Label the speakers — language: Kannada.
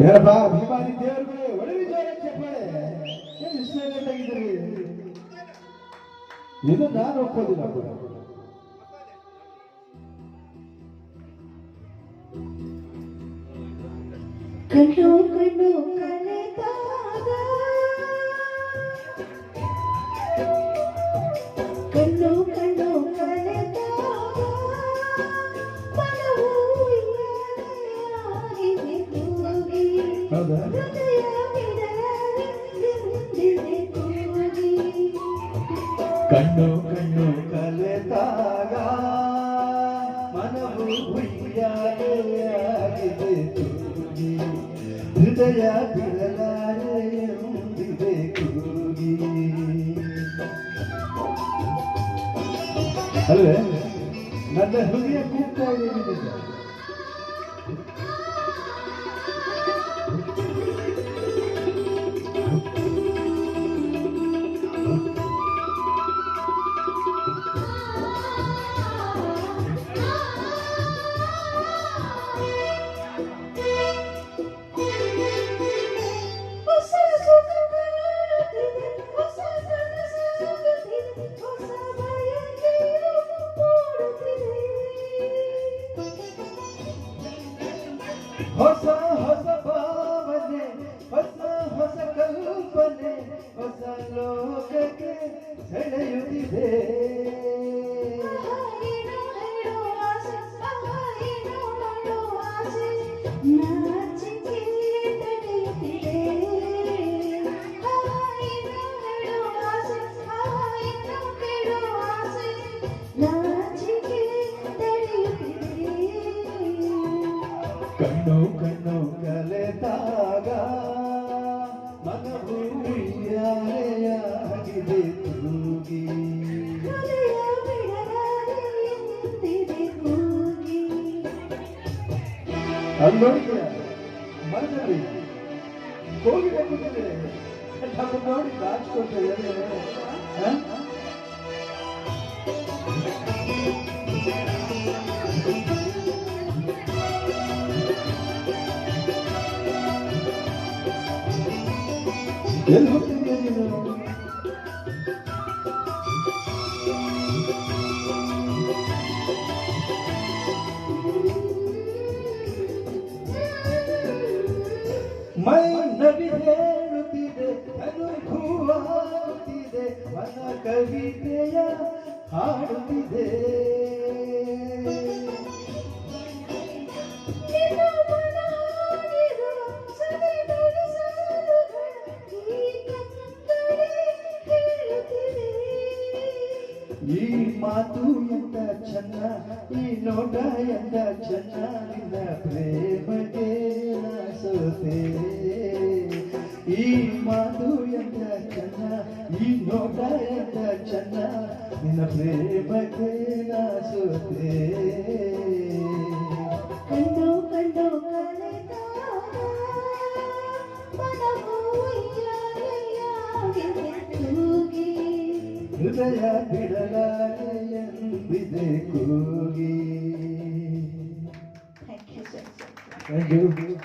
Speaker 1: ಏನಪ್ಪ? ಇಷ್ಟ ಲೇಟ್ ಆಗಿದ್ದೀರಿ ಇದು ನಾನು ಒಪ್ಪೋದಿಲ್ಲ ಕೂಡ.
Speaker 2: ಕಣ್ಣು ಕಣ್ಣು. ಕಣ್ಣು ಕಣ್ಣು ಕಲೆತಾಗ ಮನವು
Speaker 1: ಹುಯ್ಯಾಗಿದೆ
Speaker 2: ಹೃದಯ ಬಿಡಲಾರೆ
Speaker 1: ಎಂದಿದೆ ಕೂಗಿ. ಅಲ್ವೇ? ನನ್ನ ಹೃದಯ ಕೂಗ್ತಾ ಇದೆ
Speaker 2: ಹೊಸ ಹೊಸ
Speaker 1: ಭಾವನೆ ಹೊಸ ಹೊಸ ಕಲ್ಪನೆ ಹೊಸ ಲೋಕಕ್ಕೆ ಸೆಳೆಯುತ್ತಿದೆ
Speaker 2: ಏನೋ
Speaker 1: ಕಣ್ಣು ಕಣ್ಣು ಕಲೆತಾಗ ಮನವು ಯಾರೆಯಾಗಿದೆ ತೂಗಿ
Speaker 2: ಹೃದಯ ಬಿಡಲಾರೆ ಎಂದಿದೆ ಕೂಗಿ.
Speaker 1: ಅಲ್ಲಿ ನೋಡಿದ್ಯಾ ಮರದಲ್ಲಿ ಕೋಗಿಲೆ ಕೂತಿದೆ ನಮ್ಮ ನೋಡಿ ನಾಚ್ಕೊಳ್ತೇವೆ ಎಲ್ಲಿ ಹೋಗ್ತಿದ್ಯಾ ನೀನು ಮೈ ನವಿ ಹೇಳುತ್ತಿದೆ ಅನುಭವಾಗುತ್ತಿದೆ ಮನ ಕವಿತೆಯ ಹಾಡುತ್ತಿದೆ. ಮಾತು ಎಂತ ಚೆನ್ನ ಈ ನೋಟ ಎಂತ ಚೆನ್ನ ನಿನ್ನ ಪ್ರೇಮಗೆ ನಾ ಸೋತೆ ಈ ಮಾತು ಎಂತ ಚೆನ್ನ ಈ ನೋಟ ಎಂತ ಚೆನ್ನ ನಿನ್ನ ಪ್ರೇಮಗೆ ನಾ ಸೋತೆ
Speaker 2: ಕಂಡು ಕಂಡು.
Speaker 1: ಹೃದಯ ಬಿಡಲಾರೆ with
Speaker 2: Thank you.